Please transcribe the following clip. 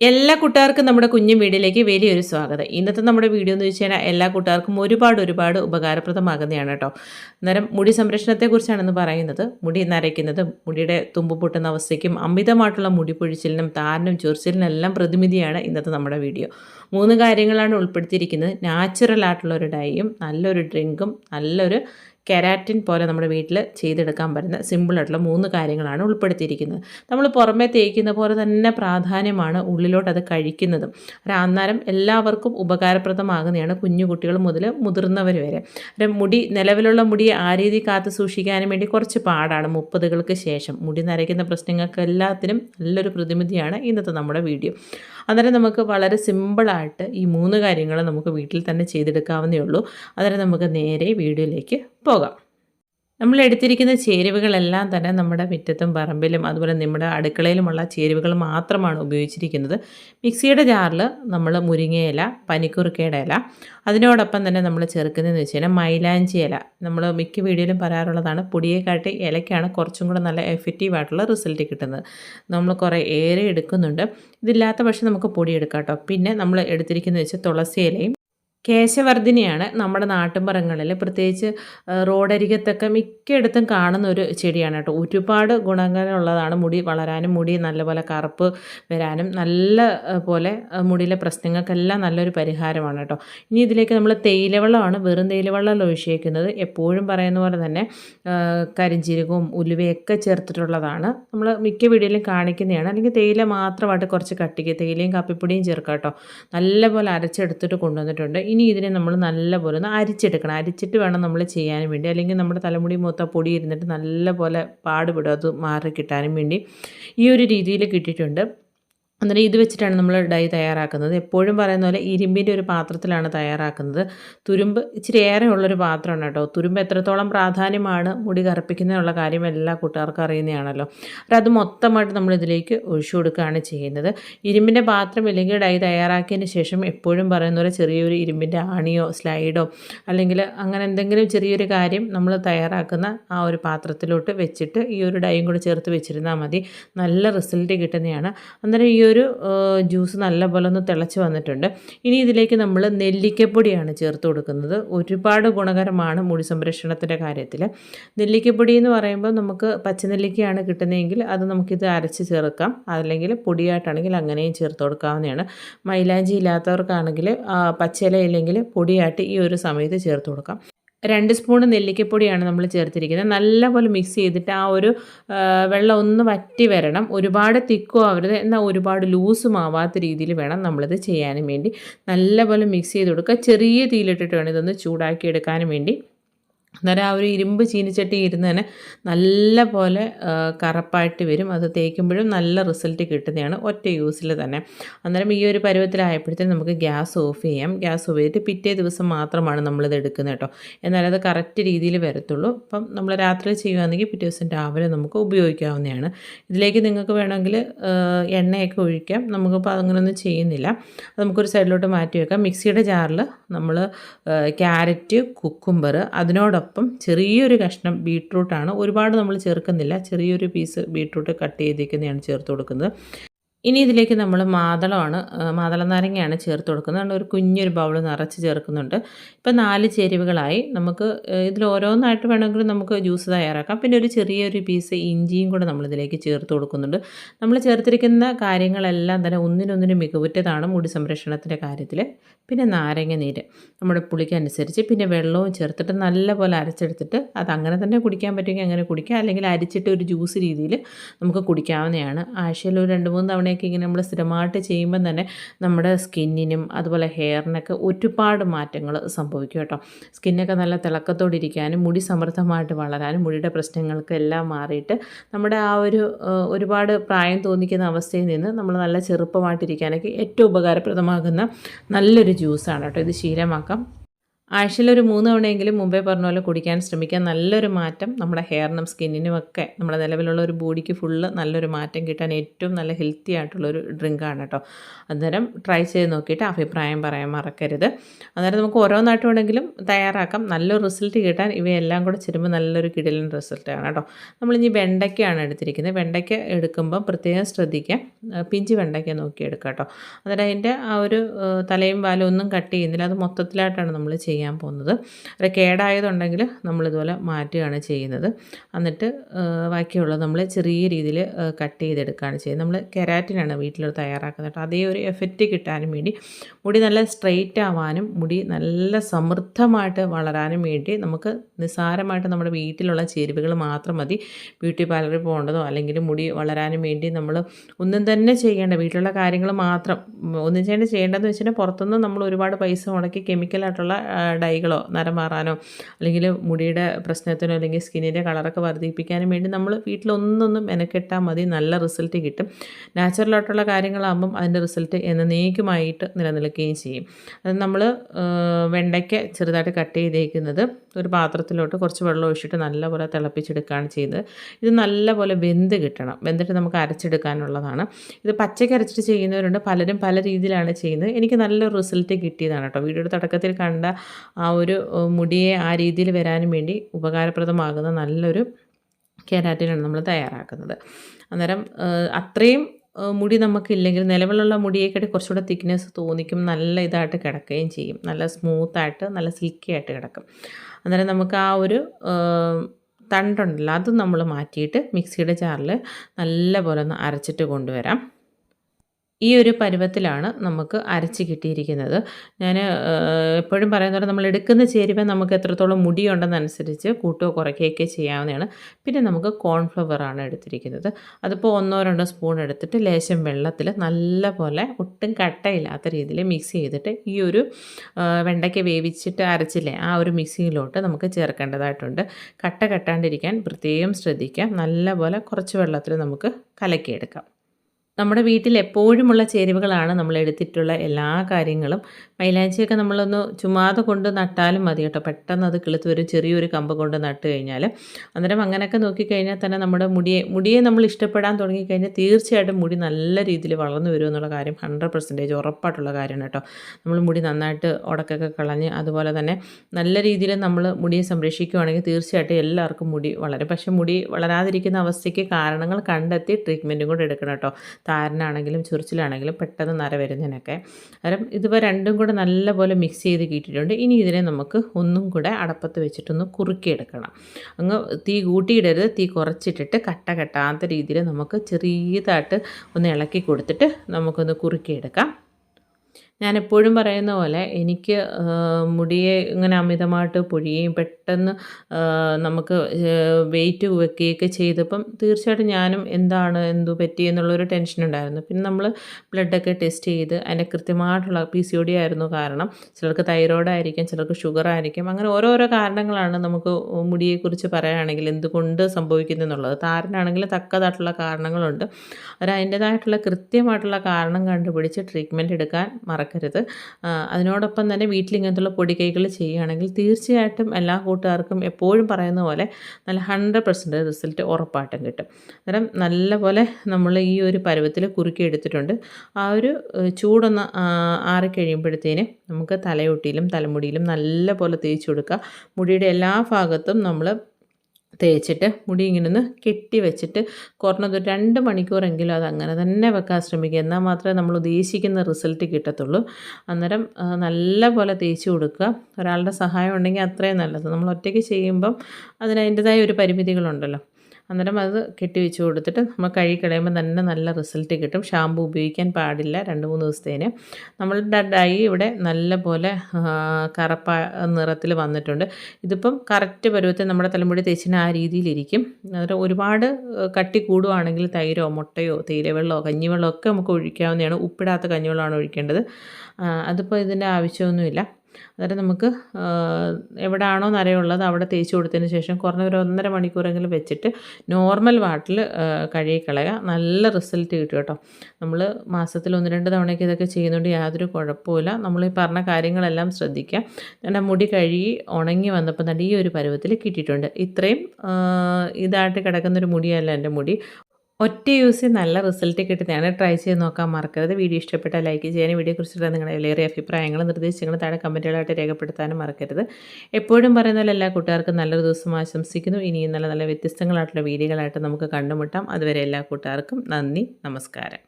എല്ലാ കൂട്ടുകാർക്കും നമ്മുടെ കുഞ്ഞു വീഡിയോയിലേക്ക് വലിയൊരു സ്വാഗതം. ഇന്നത്തെ നമ്മുടെ വീഡിയോ എന്ന് വെച്ച് കഴിഞ്ഞാൽ എല്ലാ കൂട്ടുകാർക്കും ഒരുപാട് ഒരുപാട് ഉപകാരപ്രദമാകുന്നതാണ് കേട്ടോ. അന്നേരം മുടി സംരക്ഷണത്തെക്കുറിച്ചാണെന്ന് പറയുന്നത് മുടി നരയ്ക്കുന്നതും മുടിയുടെ തുമ്പ് പൊട്ടുന്ന അവസ്ഥയ്ക്കും അമിതമായിട്ടുള്ള മുടി പൊഴിച്ചിലിനും താരനും ചൊറിച്ചിലിനും എല്ലാം പ്രതിനിധിയാണ് ഇന്നത്തെ നമ്മുടെ വീഡിയോ. മൂന്ന് കാര്യങ്ങളാണ് ഉൾപ്പെടുത്തിയിരിക്കുന്നത്. നാച്ചുറൽ ആയിട്ടുള്ള ഒരു ഡൈയും നല്ലൊരു ഡ്രിങ്കും നല്ലൊരു കെരാറ്റിൻ പോലെ നമ്മുടെ വീട്ടിൽ ചെയ്തെടുക്കാൻ പറ്റുന്ന സിമ്പിളായിട്ടുള്ള മൂന്ന് കാര്യങ്ങളാണ് ഉൾപ്പെടുത്തിയിരിക്കുന്നത്. നമ്മൾ പുറമേ തേക്കുന്ന പോലെ തന്നെ പ്രാധാന്യമാണ് ഉള്ളിലോട്ട് അത് കഴിക്കുന്നതും. അന്നേരം എല്ലാവർക്കും ഉപകാരപ്രദമാകുന്നതാണ് കുഞ്ഞു കുട്ടികൾ മുതൽ മുതിർന്നവർ വരെ. മുടി നിലവിലുള്ള മുടി ആ രീതി കാത്തു സൂക്ഷിക്കാനും വേണ്ടി കുറച്ച് പാടാണ് മുപ്പതുകൾക്ക് ശേഷം. മുടി നരയ്ക്കുന്ന പ്രശ്നങ്ങൾക്ക് എല്ലാത്തിനും നല്ലൊരു പ്രതിനിധിയാണ് ഇന്നത്തെ നമ്മുടെ വീഡിയോ. അന്നേരം നമുക്ക് വളരെ സിമ്പിളായിട്ട് ഈ മൂന്ന് കാര്യങ്ങൾ നമുക്ക് വീട്ടിൽ തന്നെ ചെയ്തെടുക്കാവുന്നേ ഉള്ളൂ. അന്നേരം നമുക്ക് നേരെ വീഡിയോയിലേക്ക് പോകാം നമ്മൾ എടുത്തിരിക്കുന്ന ചേരുവകളെല്ലാം തന്നെ നമ്മുടെ മുറ്റത്തും പറമ്പിലും അതുപോലെ നമ്മുടെ അടുക്കളയിലുമുള്ള ചേരുവകൾ മാത്രമാണ് ഉപയോഗിച്ചിരിക്കുന്നത്. മിക്സിയുടെ ജാറിൽ നമ്മൾ മുരിങ്ങയില പനിക്കുറുക്കയുടെ ഇല അതിനോടൊപ്പം തന്നെ നമ്മൾ ചേർക്കുന്നതെന്ന് വെച്ച് കഴിഞ്ഞാൽ മൈലാഞ്ചി ഇല. നമ്മൾ മിക്ക വീഡിയോയിലും പറയാറുള്ളതാണ് പൊടിയെക്കാട്ടി ഇലയ്ക്കാണ് കുറച്ചും കൂടെ നല്ല എഫക്റ്റീവ് ആയിട്ടുള്ള റിസൾട്ട് കിട്ടുന്നത്. നമ്മൾ കുറേ ഏറെ എടുക്കുന്നുണ്ട്. ഇതില്ലാത്ത പക്ഷേ നമുക്ക് പൊടിയെടുക്കാം കേട്ടോ. പിന്നെ നമ്മൾ എടുത്തിരിക്കുന്നത് വെച്ചാൽ തുളസി ഇലയും കേശവർദ്ധിനിയാണ് നമ്മുടെ നാട്ടിൻപുറങ്ങളിൽ പ്രത്യേകിച്ച് റോഡരികത്തൊക്കെ മിക്കയിടത്തും കാണുന്ന ഒരു ചെടിയാണ് കേട്ടോ. ഒരുപാട് ഗുണങ്ങളുള്ളതാണ് മുടി വളരാനും മുടി നല്ലപോലെ കറുപ്പ് വരാനും നല്ല പോലെ മുടിയിലെ പ്രശ്നങ്ങൾക്കെല്ലാം നല്ലൊരു പരിഹാരമാണ് കേട്ടോ. ഇനി ഇതിലേക്ക് നമ്മൾ തേയിലവെള്ളമാണ് വെറും തേയിലവെള്ളം ഒഴിച്ചേക്കുന്നത്. എപ്പോഴും പറയുന്ന പോലെ തന്നെ കരിഞ്ചീരകവും ഉലുവയൊക്കെ ചേർത്തിട്ടുള്ളതാണ്. നമ്മൾ മിക്ക വീടുകളിലും കാണിക്കുന്നതാണ്. അല്ലെങ്കിൽ തേയില മാത്രമായിട്ട് കുറച്ച് കട്ടിക്ക് തേയിലയും കാപ്പിപ്പൊടിയും ചേർക്കാം കേട്ടോ. നല്ലപോലെ അരച്ചെടുത്തിട്ട് കൊണ്ടുവന്നിട്ടുണ്ട്. ഇനി ഇതിനെ നമ്മൾ നല്ലപോലെ ഒന്ന് അരിച്ചെടുക്കണം. അരിച്ചിട്ട് വേണം നമ്മൾ ചെയ്യാൻ വേണ്ടി. അല്ലെങ്കിൽ നമ്മുടെ തലമുടി മൊത്ത പൊടി ഇരുന്നിട്ട് നല്ലപോലെ പാടുപെടും. അത് മാറി കിട്ടാനും വേണ്ടി ഈ ഒരു രീതിയിൽ കിട്ടിയിട്ടുണ്ട്. അന്നേരം ഇത് വെച്ചിട്ടാണ് നമ്മൾ ഡൈ തയ്യാറാക്കുന്നത്. എപ്പോഴും പറയുന്ന പോലെ ഇരുമ്പിന്റെ ഒരു പാത്രത്തിലാണ് തയ്യാറാക്കുന്നത്. തുരുമ്പ് ഇച്ചിരി ഏറെ ഉള്ളൊരു പാത്രമാണ് കേട്ടോ. തുരുമ്പ് എത്രത്തോളം പ്രാധാന്യമാണ് മുടി കറുപ്പിക്കുന്നതിനുള്ള കാര്യം എല്ലാ കൂട്ടുകാർക്കും അറിയുന്നതാണല്ലോ. അപ്പോൾ അത് മൊത്തമായിട്ട് നമ്മൾ ഇതിലേക്ക് ഒഴിച്ചു കൊടുക്കുകയാണ് ചെയ്യുന്നത്. ഇരുമ്പിന്റെ പാത്രം ഇല്ലെങ്കിൽ ഡൈ തയ്യാറാക്കിയതിന് ശേഷം എപ്പോഴും പറയുന്ന പോലെ ചെറിയൊരു ഇരുമ്പിന്റെ ആണിയോ സ്ലൈഡോ അല്ലെങ്കിൽ അങ്ങനെ എന്തെങ്കിലും ചെറിയൊരു കാര്യം നമ്മൾ തയ്യാറാക്കുന്ന ആ ഒരു പാത്രത്തിലോട്ട് വെച്ചിട്ട് ഈ ഒരു ഡൈയും കൂടെ ചേർത്ത് വെച്ചിരുന്നാൽ മതി. നല്ല റിസൾട്ട് കിട്ടുന്നതാണ്. അന്നേരം ഈ ജ്യൂസ് നല്ലപോലെ ഒന്ന് തിളച്ച് വന്നിട്ടുണ്ട്. ഇനി ഇതിലേക്ക് നമ്മൾ നെല്ലിക്കപ്പൊടിയാണ് ചേർത്ത് കൊടുക്കുന്നത്. ഒരുപാട് ഗുണകരമാണ് മുടി സംരക്ഷണത്തിന്റെ കാര്യത്തിൽ നെല്ലിക്കപ്പൊടി എന്ന് പറയുമ്പോൾ നമുക്ക് പച്ചനെല്ലിക്കയാണ് കിട്ടുന്നതെങ്കിൽ അത് നമുക്കിത് അരച്ച് ചേർക്കാം. അല്ലെങ്കിൽ പൊടിയായിട്ടാണെങ്കിൽ അങ്ങനെയും ചേർത്ത് കൊടുക്കാവുന്നതാണ്. മൈലാഞ്ചി ഇല്ലാത്തവർക്കാണെങ്കിൽ പച്ചില ഇല്ലെങ്കിൽ പൊടിയായിട്ട് ഈ ഒരു സമയത്ത് ചേർത്ത് കൊടുക്കാം. രണ്ട് സ്പൂൺ നെല്ലിക്കപ്പൊടിയാണ് നമ്മൾ ചേർത്തിരിക്കുന്നത്. നല്ലപോലെ മിക്സ് ചെയ്തിട്ട് ആ ഒരു വെള്ളം ഒന്ന് വറ്റി വരണം. ഒരുപാട് തിക്കും ആവരുത്. എന്നാൽ ഒരുപാട് ലൂസും ആവാത്ത രീതിയിൽ വേണം നമ്മളിത് ചെയ്യാനും വേണ്ടി. നല്ലപോലെ മിക്സ് ചെയ്ത് കൊടുക്കുക. ചെറിയ തീയിലിട്ടിട്ട് വേണം ഇതൊന്ന് ചൂടാക്കി എടുക്കാനും വേണ്ടി. അന്നേരം ആ ഒരു ഇരുമ്പ് ചീനിച്ചട്ടി ഇരുന്ന് തന്നെ നല്ല പോലെ കറപ്പായിട്ട് വരും. അത് തേക്കുമ്പോഴും നല്ല റിസൾട്ട് കിട്ടുന്നതാണ് ഒറ്റ യൂസിൽ തന്നെ. അന്നേരം ഈ ഒരു പരുവത്തിലായപ്പോഴത്തേനും നമുക്ക് ഗ്യാസ് ഓഫ് ചെയ്യാം. ഗ്യാസ് ഓഫ് ചെയ്തിട്ട് പിറ്റേ ദിവസം മാത്രമാണ് നമ്മളിത് എടുക്കുന്നത് കേട്ടോ. എന്നാലത് കറക്റ്റ് രീതിയിൽ വരത്തുള്ളൂ. അപ്പം നമ്മൾ രാത്രി ചെയ്യുകയാണെങ്കിൽ പിറ്റേ ദിവസം രാവിലെ നമുക്ക് ഉപയോഗിക്കാവുന്നതാണ്. ഇതിലേക്ക് നിങ്ങൾക്ക് വേണമെങ്കിൽ എണ്ണയൊക്കെ ഒഴിക്കാം. നമുക്കിപ്പോൾ അങ്ങനെയൊന്നും ചെയ്യുന്നില്ല. അത് നമുക്കൊരു സൈഡിലോട്ട് മാറ്റി വെക്കാം. മിക്സിയുടെ ജാറിൽ നമ്മൾ ക്യാരറ്റ് കുക്കുംബർ അതിനോടൊപ്പം അതോടൊപ്പം ചെറിയൊരു കഷ്ണം ബീട്രൂട്ടാണ്. ഒരുപാട് നമ്മൾ ചേർക്കുന്നില്ല. ചെറിയൊരു പീസ് ബീട്രൂട്ട് കട്ട് ചെയ്തിരിക്കുന്നതാണ് ചേർത്ത് കൊടുക്കുന്നത്. ഇനി ഇതിലേക്ക് നമ്മൾ മാതളമാണ് മാതള നാരങ്ങയാണ് ചേർത്ത് കൊടുക്കുന്നത്. അതുകൊണ്ട് ഒരു കുഞ്ഞൊരു ബൗൾ നിറച്ച് ചേർക്കുന്നുണ്ട്. ഇപ്പം നാല് ചേരുവകളായി. നമുക്ക് ഇതിൽ ഓരോന്നായിട്ട് വേണമെങ്കിൽ നമുക്ക് ജ്യൂസ് തയ്യാറാക്കാം. പിന്നെ ഒരു ചെറിയൊരു പീസ് ഇഞ്ചിയും കൂടെ നമ്മളിതിലേക്ക് ചേർത്ത് കൊടുക്കുന്നുണ്ട്. നമ്മൾ ചേർത്തിരിക്കുന്ന കാര്യങ്ങളെല്ലാം തന്നെ ഒന്നിനൊന്നിന് മികവുറ്റതാണ് മുടി സംരക്ഷണത്തിന്റെ കാര്യത്തിൽ. പിന്നെ നാരങ്ങ നീര് നമ്മുടെ പുളിക്കനുസരിച്ച് പിന്നെ വെള്ളവും ചേർത്തിട്ട് നല്ലപോലെ അരച്ചെടുത്തിട്ട് അത് അങ്ങനെ തന്നെ കുടിക്കാൻ പറ്റുമെങ്കിൽ അങ്ങനെ കുടിക്കാം. അല്ലെങ്കിൽ അരിച്ചിട്ട് ഒരു ജ്യൂസ് രീതിയിൽ നമുക്ക് കുടിക്കാവുന്നതാണ്. ആഴ്ചയിൽ ഒരു രണ്ട് മൂന്ന് തവണ അങ്ങനെയൊക്കെ ഇങ്ങനെ നമ്മൾ സ്ഥിരമായിട്ട് ചെയ്യുമ്പം തന്നെ നമ്മുടെ സ്കിന്നിനും അതുപോലെ ഹെയറിനൊക്കെ ഒരുപാട് മാറ്റങ്ങൾ സംഭവിക്കും കേട്ടോ. സ്കിന്നൊക്കെ നല്ല തിളക്കത്തോടിരിക്കാനും മുടി സമൃദ്ധമായിട്ട് വളരാനും മുടിയുടെ പ്രശ്നങ്ങൾക്ക് എല്ലാം മാറിയിട്ട് നമ്മുടെ ആ ഒരു ഒരുപാട് പ്രായം തോന്നിക്കുന്ന അവസ്ഥയിൽ നിന്ന് നമ്മൾ നല്ല ചെറുപ്പമായിട്ടിരിക്കാനൊക്കെ ഏറ്റവും ഉപകാരപ്രദമാകുന്ന നല്ലൊരു ജ്യൂസാണ് കേട്ടോ. ഇത് ശീലമാക്കാം. ആഴ്ചയിൽ ഒരു മൂന്ന് തവണയെങ്കിലും മുമ്പേ പറഞ്ഞ പോലെ കുടിക്കാൻ ശ്രമിക്കുക നല്ലൊരു മാറ്റം നമ്മുടെ ഹെയറിനും സ്കിന്നിനും ഒക്കെ നമ്മുടെ നിലവിലുള്ള ഒരു ബോഡിക്ക് ഫുള്ള് നല്ലൊരു മാറ്റം കിട്ടാൻ ഏറ്റവും നല്ല ഹെൽത്തി ആയിട്ടുള്ളൊരു ഡ്രിങ്കാണ് കേട്ടോ. അന്നേരം ട്രൈ ചെയ്ത് നോക്കിയിട്ട് അഭിപ്രായം പറയാൻ മറക്കരുത്. അന്നേരം നമുക്ക് ഓരോന്നായിട്ട് വേണമെങ്കിലും തയ്യാറാക്കാം. നല്ലൊരു റിസൾട്ട് കിട്ടാൻ ഇവയെല്ലാം കൂടെ ചേരുമ്പോൾ നല്ലൊരു കിടലിൻ റിസൾട്ടാണ് കേട്ടോ. നമ്മളിനി വെണ്ടയ്ക്കയാണ് എടുത്തിരിക്കുന്നത്. വെണ്ടയ്ക്ക എടുക്കുമ്പോൾ പ്രത്യേകം ശ്രദ്ധിക്കാം പിഞ്ചി വെണ്ടയ്ക്ക നോക്കി എടുക്കാം കേട്ടോ. അന്നേരം അതിന്റെ ആ ഒരു തലയും വാലും ഒന്നും കട്ട് ചെയ്യുന്നില്ല. അത് മൊത്തത്തിലായിട്ടാണ് നമ്മൾ ചെയ്യുക ചെയ്യാൻ പോകുന്നത്. അത് കേടായതുണ്ടെങ്കിൽ നമ്മളിതുപോലെ മാറ്റുകയാണ് ചെയ്യുന്നത്. എന്നിട്ട് ബാക്കിയുള്ളത് നമ്മൾ ചെറിയ രീതിയിൽ കട്ട് ചെയ്തെടുക്കുകയാണ് ചെയ്യുന്നത്. നമ്മൾ കെരാറ്റിനാണ് വീട്ടിൽ തയ്യാറാക്കുന്നത്. കേട്ടോ അതേ ഒരു എഫക്റ്റ് കിട്ടാനും വേണ്ടി മുടി നല്ല സ്ട്രെയിറ്റ് ആവാനും മുടി നല്ല സമൃദ്ധമായിട്ട് വളരാനും വേണ്ടി നമുക്ക് നിസ്സാരമായിട്ട് നമ്മുടെ വീട്ടിലുള്ള ചേരുവകൾ മാത്രം മതി. ബ്യൂട്ടി പാർലറിൽ പോകേണ്ടതോ അല്ലെങ്കിൽ മുടി വളരാനും വേണ്ടി നമ്മൾ ഒന്നും തന്നെ ചെയ്യേണ്ട വീട്ടിലുള്ള കാര്യങ്ങൾ മാത്രം ഒന്നും ചെയ്യേണ്ട ചെയ്യേണ്ടതെന്ന് വെച്ചിട്ടുണ്ടെങ്കിൽ പുറത്തുനിന്ന് നമ്മൾ ഒരുപാട് പൈസ മുടക്കി കെമിക്കലായിട്ടുള്ള ഡൈകളോ നിറം മാറാനോ അല്ലെങ്കിൽ മുടിയുടെ പ്രശ്നത്തിനോ അല്ലെങ്കിൽ സ്കിന്നിന്റെ കളറൊക്കെ വർദ്ധിപ്പിക്കാനും വേണ്ടി നമ്മൾ വീട്ടിലൊന്നൊന്നും മെനക്കെട്ടാൽ മതി. നല്ല റിസൾട്ട് കിട്ടും. നാച്ചുറലായിട്ടുള്ള കാര്യങ്ങളാകുമ്പം അതിന്റെ റിസൾട്ട് എന്നേക്കുമായിട്ട് നിലനിൽക്കുകയും ചെയ്യും. അത് നമ്മൾ വെണ്ടയ്ക്ക ചെറുതായിട്ട് കട്ട് ചെയ്തേക്കുന്നത് ഒരു പാത്രത്തിലോട്ട് കുറച്ച് വെള്ളം ഒഴിച്ചിട്ട് നല്ലപോലെ തിളപ്പിച്ചെടുക്കുകയാണ് ചെയ്ത് ഇത് നല്ലപോലെ വെന്ത് കിട്ടണം. വെന്തിട്ട് നമുക്ക് അരച്ചെടുക്കാനുള്ളതാണ്. ഇത് പച്ചയ്ക്ക് അരച്ചിട്ട് ചെയ്യുന്നവരുണ്ട്. പലരും പല രീതിയിലാണ് ചെയ്യുന്നത്. എനിക്ക് നല്ലൊരു റിസൾട്ട് കിട്ടിയതാണ് കേട്ടോ. വീഡിയോയുടെ തുടക്കത്തിൽ കണ്ട ആ ഒരു മുടിയെ ആ രീതിയിൽ വരാനും വേണ്ടി ഉപകാരപ്രദമാകുന്ന നല്ലൊരു കെരാറ്റിനാണ് നമ്മൾ തയ്യാറാക്കുന്നത്. അന്നേരം അത്രയും മുടി നമുക്കില്ലെങ്കിൽ നിലവിലുള്ള മുടിയേക്കാട്ടി കുറച്ചുകൂടെ തിക്നെസ് തോന്നിക്കും നല്ല ഇതായിട്ട് കിടക്കുകയും ചെയ്യും. നല്ല സ്മൂത്തായിട്ട് നല്ല സിൽക്കി ആയിട്ട് കിടക്കും. അന്നേരം നമുക്ക് ആ ഒരു തണ്ടുണ്ടല്ലോ അത് നമ്മൾ മാറ്റിയിട്ട് മിക്സിയുടെ ജാറിൽ നല്ല പോലെ ഒന്ന് അരച്ചിട്ട് കൊണ്ടുവരാം. ഈ ഒരു പരുവത്തിലാണ് നമുക്ക് അരച്ച് കിട്ടിയിരിക്കുന്നത്. ഞാൻ എപ്പോഴും പറയുന്ന പോലെ നമ്മൾ എടുക്കുന്ന ചേരുവ നമുക്ക് എത്രത്തോളം മുടിയുണ്ടെന്നനുസരിച്ച് കൂട്ടോ കുറയ്ക്കുകയൊക്കെ ചെയ്യാവുന്നതാണ്. പിന്നെ നമുക്ക് കോൺഫ്ലവറാണ് എടുത്തിരിക്കുന്നത്. അതിപ്പോൾ ഒന്നോ രണ്ടോ സ്പൂൺ എടുത്തിട്ട് ലേശം വെള്ളത്തിൽ നല്ല പോലെ ഒട്ടും കട്ടയില്ലാത്ത രീതിയിൽ മിക്സ് ചെയ്തിട്ട് ഈ ഒരു വെണ്ടയ്ക്ക വേവിച്ചിട്ട് അരച്ചില്ലേ ആ ഒരു മിക്സിയിലോട്ട് നമുക്ക് ചേർക്കേണ്ടതായിട്ടുണ്ട്. കട്ട കെട്ടാണ്ടിരിക്കാൻ പ്രത്യേകം ശ്രദ്ധിക്കാം. നല്ല പോലെ കുറച്ച് വെള്ളത്തിൽ നമുക്ക് കലക്കിയെടുക്കാം. നമ്മുടെ വീട്ടിൽ എപ്പോഴുമുള്ള ചേരുവകളാണ് നമ്മൾ എടുത്തിട്ടുള്ള എല്ലാ കാര്യങ്ങളും. മൈലാഞ്ചിയൊക്കെ നമ്മളൊന്ന് ചുമ്മാതെ കൊണ്ട് നട്ടാലും മതി കേട്ടോ. പെട്ടെന്ന് അത് കിളുത്ത് വരും ചെറിയൊരു കമ്പ് കൊണ്ട് നട്ട് കഴിഞ്ഞാൽ അന്നേരം അങ്ങനെയൊക്കെ നോക്കിക്കഴിഞ്ഞാൽ തന്നെ നമ്മുടെ മുടിയെ മുടിയെ നമ്മൾ ഇഷ്ടപ്പെടാൻ തുടങ്ങിക്കഴിഞ്ഞാൽ തീർച്ചയായിട്ടും മുടി നല്ല രീതിയിൽ വളർന്നു വരും എന്നുള്ള കാര്യം ഹൺഡ്രഡ് പെർസെന്റേജ് ഉറപ്പായിട്ടുള്ള കാര്യമാണ് കേട്ടോ. നമ്മൾ മുടി നന്നായിട്ട് ഉടക്കൊക്കെ കളഞ്ഞ് അതുപോലെ തന്നെ നല്ല രീതിയിൽ നമ്മൾ മുടിയെ സംരക്ഷിക്കുകയാണെങ്കിൽ തീർച്ചയായിട്ടും എല്ലാവർക്കും മുടി വളരും. പക്ഷേ മുടി വളരാതിരിക്കുന്ന അവസ്ഥയ്ക്ക് കാരണങ്ങൾ കണ്ടെത്തി ട്രീറ്റ്മെന്റും കൂടെ എടുക്കണം കേട്ടോ. താരനാണെങ്കിലും ചുറിച്ചിലാണെങ്കിലും പെട്ടെന്ന് നര വരുന്നതിനൊക്കെ. അന്നേരം ഇതിപ്പോൾ രണ്ടും കൂടെ നല്ലപോലെ മിക്സ് ചെയ്ത് കിട്ടിയിട്ടുണ്ട്. ഇനി ഇതിനെ നമുക്ക് ഒന്നും കൂടെ അടപ്പത്ത് വെച്ചിട്ടൊന്ന് കുറുക്കിയെടുക്കണം. അങ്ങ് തീ കൂട്ടിയിടരുത് തീ കുറച്ചിട്ടിട്ട് കട്ട കെട്ടാത്ത രീതിയിൽ നമുക്ക് ചെറിയതായിട്ട് ഒന്ന് ഇളക്കി കൊടുത്തിട്ട് നമുക്കൊന്ന് കുറുക്കിയെടുക്കാം. ഞാൻ എപ്പോഴും പറയുന്ന പോലെ എനിക്ക് മുടിയെ ഇങ്ങനെ അമിതമായിട്ട് പൊഴിയുകയും പെട്ടെന്ന് നമുക്ക് വെയിറ്റ് വെക്കുകയൊക്കെ ചെയ്തപ്പം തീർച്ചയായിട്ടും ഞാനും എന്താണ് എന്തു പറ്റി എന്നുള്ളൊരു ടെൻഷൻ ഉണ്ടായിരുന്നു. പിന്നെ നമ്മൾ ബ്ലഡൊക്കെ ടെസ്റ്റ് ചെയ്ത് അതിന്റെ കൃത്യമായിട്ടുള്ള പി സി ഒ ഡി ആയിരുന്നു കാരണം ചിലർക്ക് തൈറോയ്ഡ് ആയിരിക്കും ചിലർക്ക് ഷുഗർ ആയിരിക്കും. അങ്ങനെ ഓരോരോ കാരണങ്ങളാണ് നമുക്ക് മുടിയെക്കുറിച്ച് പറയുകയാണെങ്കിൽ എന്തുകൊണ്ട് സംഭവിക്കുന്നതെന്നുള്ളത് താരനാണെങ്കിൽ തക്കതായിട്ടുള്ള കാരണങ്ങളുണ്ട്. അവർ അതിന്റേതായിട്ടുള്ള കൃത്യമായിട്ടുള്ള കാരണം കണ്ടുപിടിച്ച് ട്രീറ്റ്മെന്റ് എടുക്കാൻ മറക്കും മറക്കരുത് അതിനോടൊപ്പം തന്നെ വീട്ടിൽ ഇങ്ങനത്തുള്ള പൊടികൈകൾ ചെയ്യുകയാണെങ്കിൽ തീർച്ചയായിട്ടും എല്ലാ കൂട്ടുകാർക്കും എപ്പോഴും പറയുന്ന പോലെ നല്ല ഹൺഡ്രഡ് പെർസെന്റ് റിസൾട്ട് ഉറപ്പായിട്ടും കിട്ടും. അന്നേരം നല്ലപോലെ നമ്മൾ ഈ ഒരു പരുവത്തിൽ കുറുക്കി എടുത്തിട്ടുണ്ട്. ആ ഒരു ചൂടൊന്ന് ആറിക്കഴിയുമ്പോഴത്തേന് നമുക്ക് തലയൊട്ടിയിലും തലമുടിയിലും നല്ല പോലെ തേച്ച് കൊടുക്കുക. മുടിയുടെ എല്ലാ ഭാഗത്തും നമ്മൾ തേച്ചിട്ട് മുടി ഇങ്ങനെ ഒന്ന് കെട്ടി വെച്ചിട്ട് കുറഞ്ഞത് രണ്ട് മണിക്കൂറെങ്കിലും അത് അങ്ങനെ തന്നെ വെക്കാൻ ശ്രമിക്കുക. എന്നാൽ മാത്രമേ നമ്മൾ ഉദ്ദേശിക്കുന്ന റിസൾട്ട് കിട്ടത്തുള്ളൂ. അന്നേരം നല്ല പോലെ തേച്ച് കൊടുക്കുക. ഒരാളുടെ സഹായം ഉണ്ടെങ്കിൽ അത്രയും നല്ലത്. നമ്മൾ ഒറ്റയ്ക്ക് ചെയ്യുമ്പം അതിന് അതിന്റെതായ ഒരു പരിമിതികളുണ്ടല്ലോ. അന്നേരം അത് കെട്ടി വെച്ച് കൊടുത്തിട്ട് നമ്മൾ കഴുകി കളയുമ്പോൾ തന്നെ നല്ല റിസൾട്ട് കിട്ടും. ഷാമ്പു ഉപയോഗിക്കാൻ പാടില്ല രണ്ട് മൂന്ന് ദിവസത്തേന്. നമ്മളുടെ ഡൈ ഇവിടെ നല്ല പോലെ കറപ്പ നിറത്തിൽ വന്നിട്ടുണ്ട്. ഇതിപ്പം കറക്റ്റ് പരുവത്തിൽ നമ്മുടെ തലമുടി തേച്ചിന് ആ രീതിയിലിരിക്കും. അന്നേരം ഒരുപാട് കട്ടി കൂടുവാണെങ്കിൽ തൈരോ മുട്ടയോ തേയിലവെള്ളമോ കഞ്ഞിവെള്ളമോ ഒക്കെ നമുക്ക് ഒഴിക്കാവുന്നതാണ്. ഉപ്പിടാത്ത കഞ്ഞിവെള്ളമാണ് ഒഴിക്കേണ്ടത്. അതിപ്പോൾ ഇതിന്റെ ആവശ്യമൊന്നുമില്ല. അന്നേരം നമുക്ക് എവിടെയാണോ നരയുള്ളത് അവിടെ തേച്ച് കൊടുത്തതിന് ശേഷം കുറഞ്ഞ ഒരു ഒന്നര മണിക്കൂറെങ്കിലും വെച്ചിട്ട് നോർമൽ വാട്ടിൽ കഴുകിക്കളയുക നല്ല റിസൾട്ട് കിട്ടും കേട്ടോ. നമ്മൾ മാസത്തിൽ ഒന്ന് രണ്ട് തവണയൊക്കെ ഇതൊക്കെ ചെയ്യുന്നുണ്ട് യാതൊരു കുഴപ്പമില്ല നമ്മൾ ഈ പറഞ്ഞ കാര്യങ്ങളെല്ലാം ശ്രദ്ധിക്കുക. എന്റെ മുടി കഴുകി ഉണങ്ങി വന്നപ്പോൾ നല്ല ഈ ഒരു പരുവത്തിൽ കിട്ടിയിട്ടുണ്ട്. ഇത്രയും ഇതായിട്ട് കിടക്കുന്നൊരു മുടിയല്ല എന്റെ മുടി. ഒറ്റ യൂസിൽ നല്ല റിസൾട്ട് കിട്ടുന്നതാണ്. ട്രൈ ചെയ്ത് നോക്കാൻ മറക്കരുത്. വീഡിയോ ഇഷ്ടപ്പെട്ടാൽ ലൈക്ക് ചെയ്യാനും വീഡിയോയെക്കുറിച്ചുള്ള നിങ്ങളുടെ വിലയേറിയ അഭിപ്രായങ്ങൾ നിർദ്ദേശങ്ങൾ താഴെ കമന്റുകളായിട്ട് രേഖപ്പെടുത്താനും മറക്കരുത്. എപ്പോഴും പറയുന്ന പോലെ എല്ലാ കൂട്ടുകാർക്കും നല്ലൊരു ദിവസം ആശംസിക്കുന്നു. ഇനിയും നല്ല നല്ല വ്യത്യസ്തങ്ങളായിട്ടുള്ള വീഡിയോകളായിട്ട് നമുക്ക് കണ്ടുമുട്ടാം. അതുവരെ എല്ലാ കൂട്ടുകാർക്കും നന്ദി നമസ്കാരം.